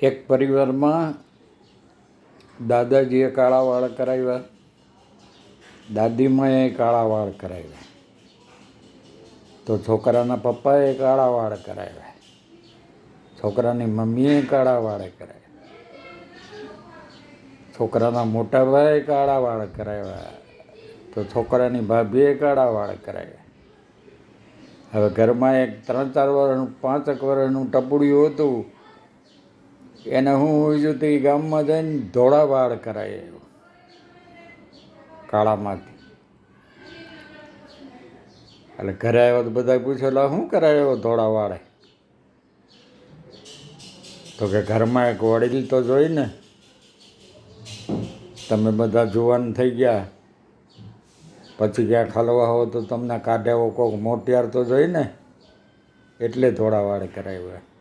એક પરિવારમાં દાદાજીએ કાળા વાળ કરાવ્યા, દાદીમાએ કાળા વાળ કરાવ્યા. તો છોકરાના પપ્પાએ કાળા વાળ કરાવ્યા. છોકરાની મમ્મીએ કાળા વાળ કરાવ્યા. છોકરાના મોટા ભાઈએ કાળા વાળ કરાવ્યા. તો છોકરાની ભાભીએ કાળા વાળ કરાવ્યા. હવે ઘરમાં એક ત્રણ ચાર વર્ષનું પાંચેક વર્ષનું ટપુડિયું હતું. એને હું જોયું તો ગામમાં જઈને ધોળા વાળ આવ્યો, કાળામાંથી. એટલે ઘરે આવ્યો તો બધા પૂછ્યો એટલે શું કરાવ્યો આવ્યો ધોળા વાળે તો કે ઘરમાં એક વડીલ તો જોઈ ને તમે બધા જુવાન થઈ ગયા. પછી ક્યાં ખાલવા હો તો તમને કાઢ્યા કોઈક મોટિયાર તો જોઈ ને એટલે ધોળા વાળ કરાવ્યા